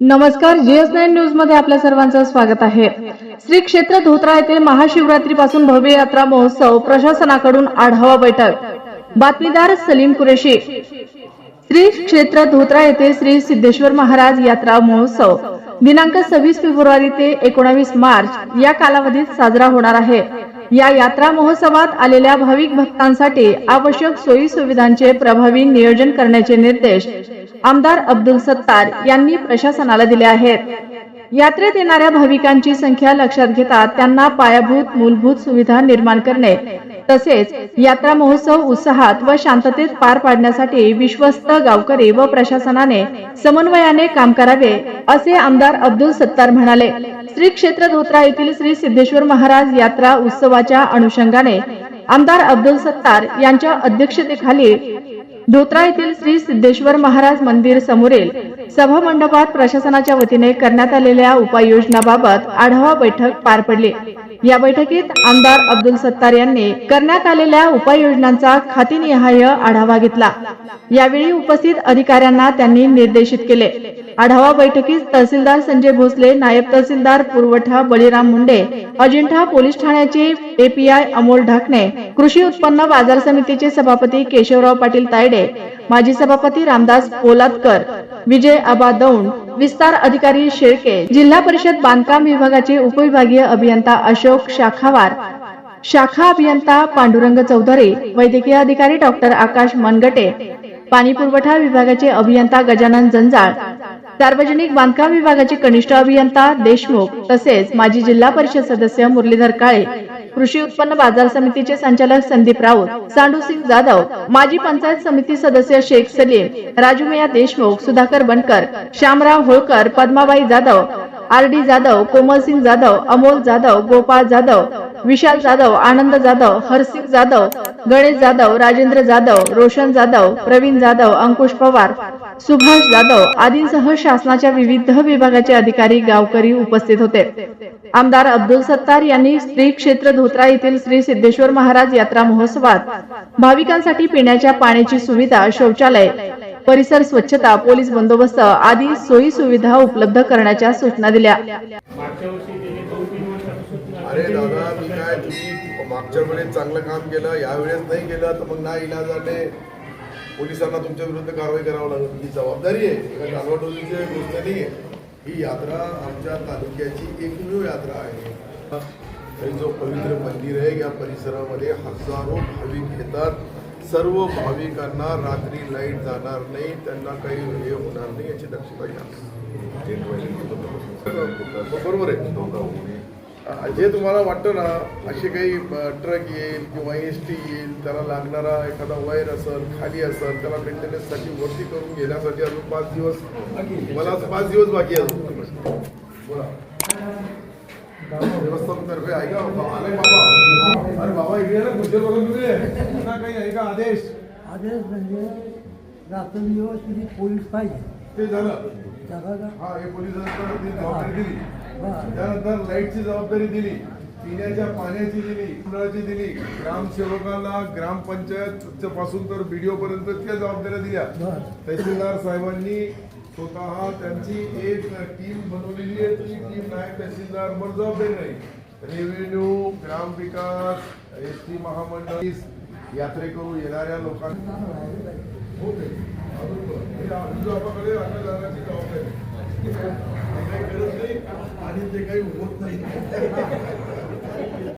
नमस्कार GS nine न्यूजमध्ये आपल्या सर्वांचं स्वागत आहे. श्री क्षेत्र धोत्रा येथे महाशिवरात्रीपासून भव्य यात्रा महोत्सव प्रशासनाकडून आढावा बैठक. बातमीदार सलीम कुरेशी. श्री क्षेत्र धोत्रा येथे श्री सिद्धेश्वर महाराज यात्रा महोत्सव दिनांक सव्वीस फेब्रुवारी ते एकोणावीस मार्च या कालावधीत साजरा होणार आहे. या यात्रा महोत्सवात आलेल्या भाविक भक्तांसाठी आवश्यक सोयी सुविधांचे प्रभावी नियोजन करण्याचे निर्देश आमदार अब्दुल सत्तार यांनी प्रशासनाला दिले आहेत. यात्रेत येणाऱ्या भाविकांची संख्या लक्षात घेता त्यांना पायाभूत मूलभूत सुविधा निर्माण करणे तसेच यात्रा महोत्सव उत्साहात व शांततेत पार पाडण्यासाठी विश्वस्त गावकरी व प्रशासनाने समन्वयाने काम करावे असे आमदार अब्दुल सत्तार म्हणाले. श्री क्षेत्र धोत्रा येथील श्री सिद्धेश्वर महाराज यात्रा उत्सवाच्या अनुषंगाने आमदार अब्दुल सत्तार यांच्या अध्यक्षतेखाली धोत्रा येथील श्री सिद्धेश्वर महाराज मंदिर समोरील सभा मंडपात प्रशासनाच्या वतीने करण्यात आलेल्या उपाययोजनाबाबत आढावा बैठक पार पडली. या बैठकीत आमदार अब्दुल सत्तार यांनी करण्यात आलेल्या उपाययोजनांचा खातीनिहाय आढावा घेतला. यावेळी उपस्थित अधिकाऱ्यांना त्यांनी निर्देशित केले. आढावा बैठकीत तहसीलदार संजय भोसले नायब तहसीलदार पुरवठा बळीराम मुंडे अजिंठा पोलीस ठाण्याचे एपीआय अमोल ढाकणे कृषी उत्पन्न बाजार समितीचे सभापती केशवराव पाटील तायडे माजी सभापती रामदास पोलादकर विजय आबा दौंड विस्तार अधिकारी शेळके जिल्हा परिषद बांधकाम विभागाचे उपविभागीय अभियंता अशोक शाखावार शाखा अभियंता पांडुरंग चौधरी वैद्यकीय अधिकारी डॉक्टर आकाश मनगटे पाणी पुरवठा विभागाचे अभियंता गजानन जंजाळ सार्वजनिक बांधकाम विभागाचे कनिष्ठ अभियंता देशमुख तसेच माजी जिल्हा परिषद सदस्य मुरलीधर काळे कृषी उत्पन्न बाजार समितीचे संचालक संदीप राऊत सांडू सिंग जाधव माजी पंचायत समिती सदस्य शेख सलीम राजूमिया देशमुख सुधाकर बनकर श्यामराव होळकर पद्माबाई जाधव आर डी जाधव कोमल सिंग जाधव अमोल जाधव गोपाळ जाधव विशाल जाधव आनंद जाधव हरसिंग जाधव गणेश जाधव राजेंद्र जाधव रोशन जाधव प्रवीण जाधव अंकुश पवार सुभाष जाधव आदींसह शासनाच्या विविध विभागाचे अधिकारी गावकरी उपस्थित होते. आमदार अब्दुल सत्तार यांनी श्री क्षेत्र धोत्रा येथील श्री सिद्धेश्वर महाराज यात्रा महोत्सवात भाविकांसाठी पिण्याच्या पाण्याची सुविधा शौचालय परिसर स्वच्छता पोलीस बंदोबस्त आदी सोयी सुविधा उपलब्ध करण्याच्या सूचना दिल्या. अरे दादा मी काय तुम्ही मागच्या वेळेस चांगलं काम केलं यावेळेस नाही केलं तर मग ना इलाजाने पोलिसांना तुमच्या विरुद्ध कारवाई करावं लागेल. ही जबाबदारी आहे. एका डालवाडोलीची गोष्ट नाही आहे ही यात्रा आमच्या तालुक्याची एकमेव यात्रा आहे. जो पवित्र मंदिर आहे या परिसरामध्ये हजारो भाविक येतात. सर्व भाविकांना रात्री लाइट जाणार नाही त्यांना काही हे होणार नाही याची दक्षता घ्या. बरोबर आहे. जे तुम्हाला वाटतं ना असे काही ट्रक येईल किंवा एस टी येईल त्याला लागणारा एखादा वायर असेल खाली असेल त्याला मेंटेनन्ससाठी वरती करून घेण्यासाठी अजून पाच दिवस मला पाच दिवस बाकी अजून. बोला. व्यवस्थापनतर्फे ऐका बाबा, अरे बाबा इकडे ना खुर्चीवर बघून तुम्ही. पुन्हा काही आहे का आदेश. आदेश म्हणजे रात्रंदिवस तुम्ही पोलीस पाहिजे. ते झालं. हा हे पोलिसांना दिली. त्यानंतर लाईटची जबाबदारी दिली पिण्याच्या पाण्याची दिली नळाची दिली. ग्रामसेवकाला ग्रामपंचायत पासून तर बीडीओ पर्यंत त्या जबाबदाऱ्या दिल्या. तहसीलदार साहेबांनी स्वतः त्यांची एक टीम बनवलेली आहे. ती टीम नायब तहसीलदार वर जबाबदारी नाही. रेव्हेन्यू ग्रामविकास एस टी महामंडळ यात्रेकरू येणाऱ्या लोकांना हे जाण्याची जबाबदारी नाही आणि ते काही होत नाही.